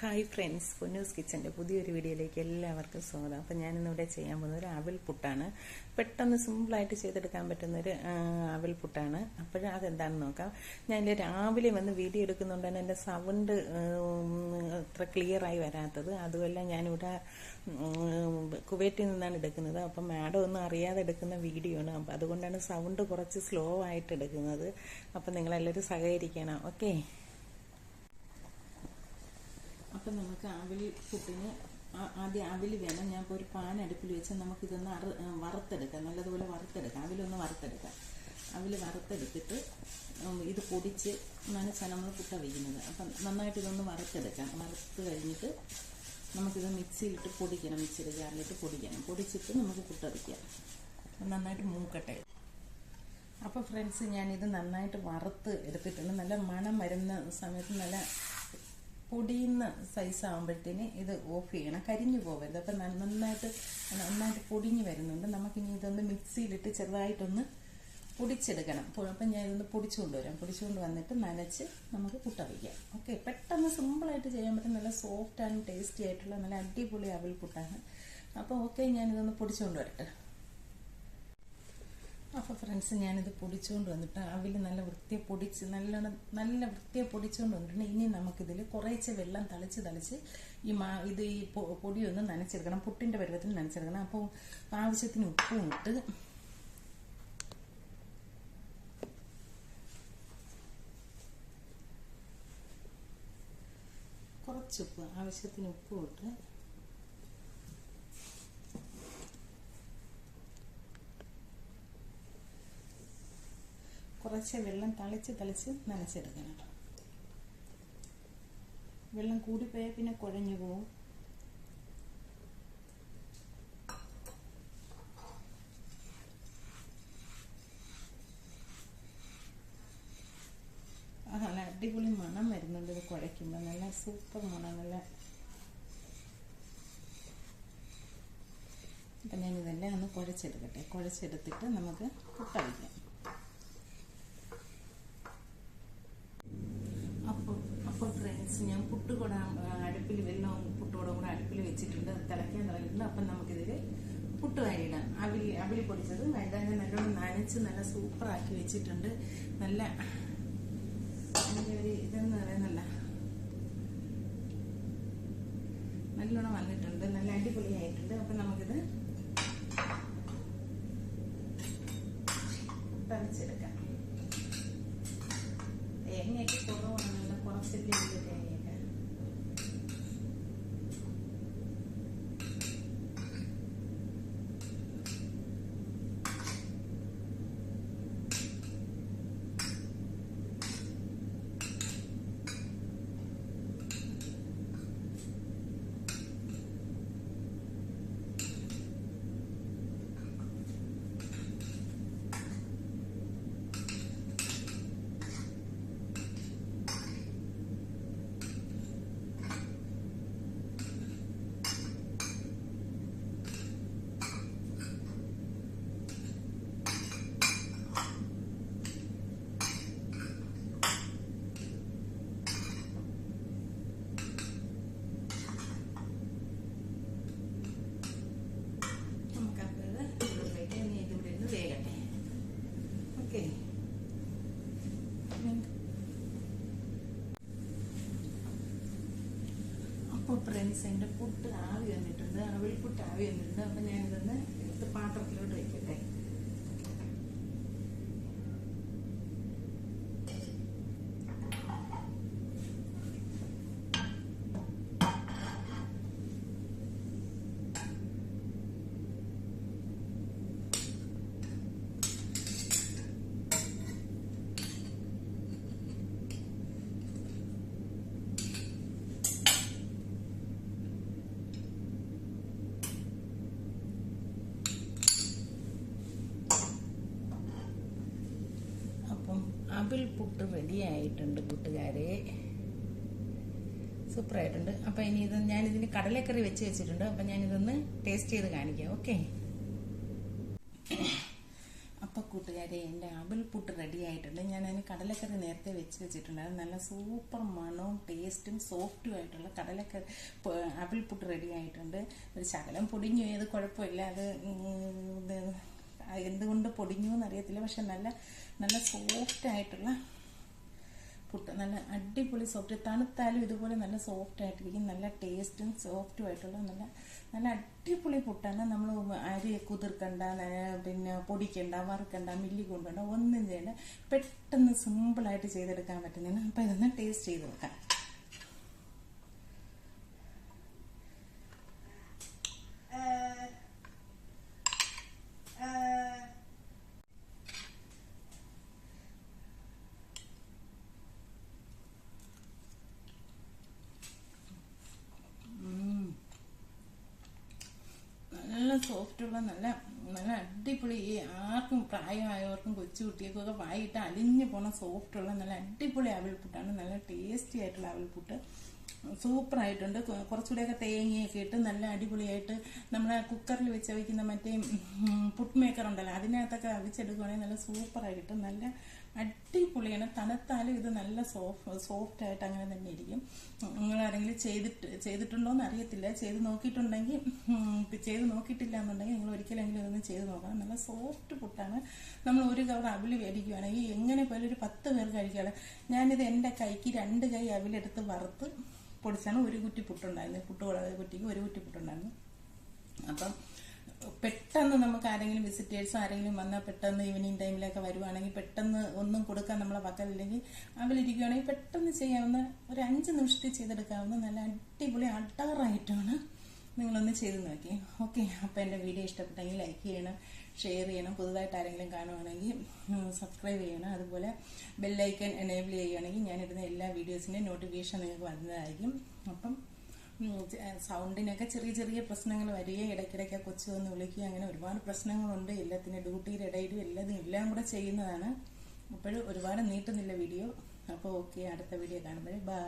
Hi friends Ponnoos കിച്ചന്റെ പുതിയൊരു വീഡിയോയിലേക്ക് എല്ലാവർക്കും സ്വാഗതം. അപ്പം ഞാനിന്നിവിടെ ചെയ്യാൻ പോകുന്നത് ഒരു അവൽ പുട്ടാണ്. പെട്ടെന്ന് സിമ്പിളായിട്ട് ചെയ്തെടുക്കാൻ പറ്റുന്നൊരു ഒരു അവൽ പുട്ടാണ്. അപ്പോൾ അതെന്താണെന്ന് നോക്കാം. ഞാൻ രാവിലെ വന്ന് വീഡിയോ എടുക്കുന്നുണ്ട് തന്നെ എന്റെ സൗണ്ട് അത്ര ക്ലിയറായി വരാത്തത്. അതുമല്ല ഞാനിവിടെ കുവൈറ്റിൽ നിന്നാണ് എടുക്കുന്നത്. അപ്പം മാഡം ഒന്നും അറിയാതെ എടുക്കുന്ന വീഡിയോ ആണ് അപ്പം അതുകൊണ്ടാണ് സൗണ്ട് കുറച്ച് സ്ലോ ആയിട്ട് എടുക്കുന്നത്. അപ്പം നിങ്ങളെല്ലാവരും സഹകരിക്കണം. ഓക്കെ അപ്പം നമുക്ക് ആവിലി പുട്ടിന് ആദ്യം ആവിലി വേണം. ഞാൻ ഇപ്പോൾ ഒരു പാൻ അടുപ്പിൽ വെച്ച് നമുക്കിതൊന്ന് അറ വറുത്തെടുക്കാം. നല്ലതുപോലെ വറുത്തെടുക്കാം. അവിലൊന്ന് വറുത്തെടുക്കാം. അവിൽ വറുത്തെടുത്തിട്ട് ഇത് പൊടിച്ച് നനച്ചാണ് നമ്മൾ പുട്ട വയ്ക്കുന്നത്. അപ്പം നന്നായിട്ട് ഇതൊന്ന് വറുത്തെടുക്കാം. വറുത്ത് കഴിഞ്ഞിട്ട് നമുക്കിത് മിക്സിയിലിട്ട് പൊടിക്കണം. മിക്സിയുടെ ജാറിലിട്ട് പൊടിക്കണം. പൊടിച്ചിട്ട് നമുക്ക് പുട്ട വയ്ക്കാം. നന്നായിട്ട് മൂക്കട്ടെ. അപ്പോൾ ഫ്രണ്ട്സ് ഞാനിത് നന്നായിട്ട് വറുത്ത് എടുത്തിട്ടുണ്ട്. നല്ല മണം വരുന്ന സമയത്ത് നല്ല പൊടിയുന്ന സൈസ് ആകുമ്പോഴത്തേന് ഇത് ഓഫ് ചെയ്യണം. കരിഞ്ഞു പോകരുത് അപ്പം നന്നായിട്ട് നന്നായിട്ട് പൊടിഞ്ഞ് വരുന്നുണ്ട്. നമുക്കിനി ഇതൊന്ന് മിക്സിയിലിട്ട് ചെറുതായിട്ടൊന്ന് പൊടിച്ചെടുക്കണം. അപ്പം ഞാൻ ഇതൊന്ന് പൊടിച്ചുകൊണ്ട് വരാം പൊടിച്ചുകൊണ്ട് വന്നിട്ട് നനച്ച് നമുക്ക് പുട്ടറിക്കാം ഓക്കെ പെട്ടെന്ന് സിമ്പിളായിട്ട് ചെയ്യാൻ പറ്റും. നല്ല സോഫ്റ്റ് ആൻഡ് ടേസ്റ്റി ആയിട്ടുള്ള നല്ല അടിപൊളി അവൽ പുട്ടാണ് അപ്പോൾ ഓക്കെ ഞാനിതൊന്ന് പൊടിച്ചുകൊണ്ട് വരട്ടെ അപ്പോൾ ഫ്രണ്ട്സ് ഞാനിത് പൊടിച്ചുകൊണ്ട് വന്നിട്ട് അവിൽ നല്ല വൃത്തിയെ പൊടിച്ച് നല്ലോണം നല്ല വൃത്തിയെ പൊടിച്ചുകൊണ്ട് വന്നിട്ടുണ്ട്. ഇനി നമുക്കിതിൽ കുറേശ്ശെ വെള്ളം തളിച്ച് തളിച്ച് ഈ മാ ഇത് ഈ പൊടിയൊന്ന് നനച്ചെടുക്കണം. പുട്ടിന്റെ പരുവത്തിന് നനച്ചെടുക്കണം. അപ്പോൾ ആവശ്യത്തിന് ഉപ്പും ഇട്ട് കുറച്ചുപ്പ് ആവശ്യത്തിന് ഉപ്പ് ഇട്ട് കുറച്ച് വെള്ളം തളിച്ച് തളിച്ച് നനച്ചെടുക്കണം. വെള്ളം കൂടിപ്പോയാൽ പിന്നെ കുഴഞ്ഞു പോവും. നല്ല അടിപൊളി മണം വരുന്നുണ്ട് ഇത് കുഴയ്ക്കുമ്പോൾ നല്ല സൂപ്പർ മണം നല്ല അപ്പം ഞാൻ ഇതെല്ലാം ഒന്ന് കുഴച്ചെടുക്കട്ടെ. കുഴച്ചെടുത്തിട്ട് നമുക്ക് പുട്ടടിക്കാം അപ്പോൾ അപ്പോൾ ഫ്രണ്ട്സ് കൂടെ അടുപ്പിൽ വെള്ളം പുട്ടുകൂടെ കൂടെ അടുപ്പിൽ വെച്ചിട്ടുണ്ട്. അത് തിളയ്ക്കാൻ തുടങ്ങിയിട്ടുണ്ട്. അപ്പം നമുക്കിതിൽ പുട്ട് വാരിയിടാം അവിൽ അവിൽ പൊടിച്ചത് വേണ്ടാതെ നല്ലോണം നനച്ച് നല്ല സൂപ്പറാക്കി വെച്ചിട്ടുണ്ട്. നല്ല ഒരു ഇതെന്ന് പറയുന്നല്ല നല്ലോണം വന്നിട്ടുണ്ട്. നല്ല അടിപൊളിയായിട്ടുണ്ട്. അപ്പം നമുക്കിത് തളിച്ചെടുക്കാം തേങ്ങയൊക്കെ കുറവാണല്ലോ കുറച്ചല്ലേ ഉള്ളൂ തേങ്ങയൊക്കെ നമുക്കപ്പോൾ ഇത് ഇതിലേക്ക് ഇനി ഇതിവിടെ ഇരുന്ന് വേകട്ടെ ഓക്കെ അപ്പോൾ ഫ്രണ്ട്സ് എന്റെ പുട്ട് ആവി വന്നിട്ടുണ്ട് അവൾ പുട്ട് ആവി വന്നിട്ടുണ്ട്. അപ്പം ഞാനിതൊന്ന് എടുത്ത് പാത്രത്തിലോട്ട് വയ്ക്കട്ടെ അവിൽ പുട്ട് റെഡി ആയിട്ടുണ്ട് കൂട്ടുകാരെ. സൂപ്പറായിട്ടുണ്ട് അപ്പം ഇനി ഇത് ഞാനിതിന് കടലക്കറി വെച്ച് വെച്ചിട്ടുണ്ട്. അപ്പം ഞാനിതൊന്ന് ടേസ്റ്റ് ചെയ്ത് കാണിക്കാം. ഓക്കെ അപ്പം കൂട്ടുകാരെ എന്റെ അവിൽ പുട്ട് റെഡി ആയിട്ടുണ്ട്. ഞാൻ അതിന് കടലക്കറി നേരത്തെ വെച്ച് വെച്ചിട്ടുണ്ട്. അത് നല്ല സൂപ്പർ മണവും ടേസ്റ്റും സോഫ്റ്റും ആയിട്ടുള്ള കടലക്കറി അവിൽ പുട്ട് റെഡി ആയിട്ടുണ്ട്. ഒരു ശകലം പൊടിഞ്ഞു പോയി, അത് കുഴപ്പമില്ല. അത് എന്തുകൊണ്ട് പൊടിഞ്ഞു എന്നറിയത്തില്ല. പക്ഷെ നല്ല നല്ല സോഫ്റ്റ് ആയിട്ടുള്ള പുട്ട് നല്ല അടിപൊളി സോഫ്റ്റ് തണുത്താലും ഇതുപോലെ നല്ല സോഫ്റ്റ് ആയിട്ടിരിക്കും. നല്ല ടേസ്റ്റും സോഫ്റ്റും ആയിട്ടുള്ള നല്ല നല്ല അടിപൊളി പുട്ടാണ്. നമ്മൾ അരി കുതിർക്കണ്ട പിന്നെ പൊടിക്കണ്ട വറുക്കണ്ട മില്ലി കൊണ്ടുണ്ട ഒന്നും ചെയ്യണ്ട. പെട്ടെന്ന് സിമ്പിളായിട്ട് ചെയ്തെടുക്കാൻ പറ്റുന്നതാണ്. അപ്പം ഇതൊന്ന് ടേസ്റ്റ് ചെയ്ത് നോക്കാം ഉം. നല്ല സോഫ്റ്റുള്ള നല്ല നല്ല അടിപൊളി ആർക്കും പ്രായമായവർക്കും കൊച്ചു കുട്ടികൾക്കൊക്കെ വായിട്ട് അലിഞ്ഞു പോണ സോഫ്റ്റുള്ള നല്ല അടിപൊളി അവൽപുട്ടാണ് നല്ല ടേസ്റ്റി ആയിട്ടുള്ള അവൽപുട്ട് സൂപ്പറായിട്ടുണ്ട് കുറച്ചുകൂടെയൊക്കെ തേങ്ങയൊക്കെ ഇട്ട് നല്ല അടിപൊളിയായിട്ട് നമ്മളെ കുക്കറിൽ വെച്ച് വയ്ക്കുന്ന മറ്റേ പുട്ട് മേക്കർ ഉണ്ടല്ലോ. അതിനകത്തൊക്കെ അവിച്ചെടുക്കുവാണെങ്കിൽ നല്ല സൂപ്പറായി കിട്ടും നല്ല അടിപൊളിയാണ് തണുത്താലും ഇത് നല്ല സോഫ്റ്റ് സോഫ്റ്റ് ആയിട്ട് അങ്ങനെ തന്നെ ഇരിക്കും. നിങ്ങൾ ആരെങ്കിലും ചെയ്തിട്ട് ചെയ്തിട്ടുണ്ടോ എന്ന് അറിയത്തില്ല ചെയ്ത് നോക്കിയിട്ടുണ്ടെങ്കിൽ ചെയ്ത് നോക്കിയിട്ടില്ല എന്നുണ്ടെങ്കിൽ നിങ്ങൾ ഒരിക്കലെങ്കിലും ഇതൊന്ന് ചെയ്ത് നോക്കണം. നല്ല സോഫ്റ്റ് പുട്ടാണ്. നമ്മൾ ഒരു കവർ അവിൽ മേടിക്കുകയാണെങ്കിൽ എങ്ങനെ പോലും ഒരു പത്ത് പേർ കഴിക്കുകയാണ് ഞാനിത് എന്റെ കൈക്ക് രണ്ട് കൈ അവിലെടുത്ത് വറുത്ത് പൊടിച്ചാണ് ഒരു കുറ്റി പുട്ടുണ്ടായിരുന്നത്. പുട്ട് കൂടാതെ കുറ്റിക്ക് ഒരു കുറ്റി പുട്ടുണ്ടായിരുന്നു. അപ്പം പെട്ടെന്ന് നമുക്ക് ആരെങ്കിലും വിസിറ്റേഴ്സ് ആരെങ്കിലും വന്നാൽ പെട്ടെന്ന് ഈവനിങ് ടൈമിലൊക്കെ വരുവാണെങ്കിൽ പെട്ടെന്ന് ഒന്നും കൊടുക്കാൻ നമ്മളെ പക്കലില്ലെങ്കിൽ അവരിയ്ക്കുകയാണെങ്കിൽ പെട്ടെന്ന് ചെയ്യാവുന്ന ഒരു അഞ്ച് നിമിഷത്തിൽ ചെയ്തെടുക്കാവുന്ന നല്ല അടിപൊളി അട്ടാറായിട്ടാണ് നിങ്ങളൊന്ന് ചെയ്ത് നോക്കി. ഓക്കെ അപ്പോൾ എന്റെ വീഡിയോ ഇഷ്ടപ്പെട്ടെങ്കിൽ ലൈക്ക് ചെയ്യണം ഷെയർ ചെയ്യണം പുതുതായിട്ട് ആരെങ്കിലും കാണുവാണെങ്കിൽ സബ്സ്ക്രൈബ് ചെയ്യണം. അതുപോലെ ബെല്ലൈക്കൻ എനേബിൾ ചെയ്യുകയാണെങ്കിൽ ഞാനിടുന്ന എല്ലാ വീഡിയോസിന്റെയും നോട്ടിഫിക്കേഷൻ നിങ്ങൾക്ക് വരുന്നതായിരിക്കും അപ്പം സൗണ്ടിനൊക്കെ ചെറിയ ചെറിയ പ്രശ്നങ്ങൾ വരികയും ഇടയ്ക്കിടയ്ക്ക് കൊച്ചു വന്ന് വിളിക്കുക അങ്ങനെ ഒരുപാട് പ്രശ്നങ്ങളുണ്ട്. എല്ലാത്തിന്റെ ഡ്യൂട്ടിയുടെ ഇടയിലും എല്ലാതും എല്ലാം കൂടെ ചെയ്യുന്നതാണ്. അപ്പോഴും ഒരുപാട് നീട്ടുന്നില്ല വീഡിയോ. അപ്പോൾ ഓക്കെ അടുത്ത വീഡിയോ കാണുമ്പോൾ ബൈ.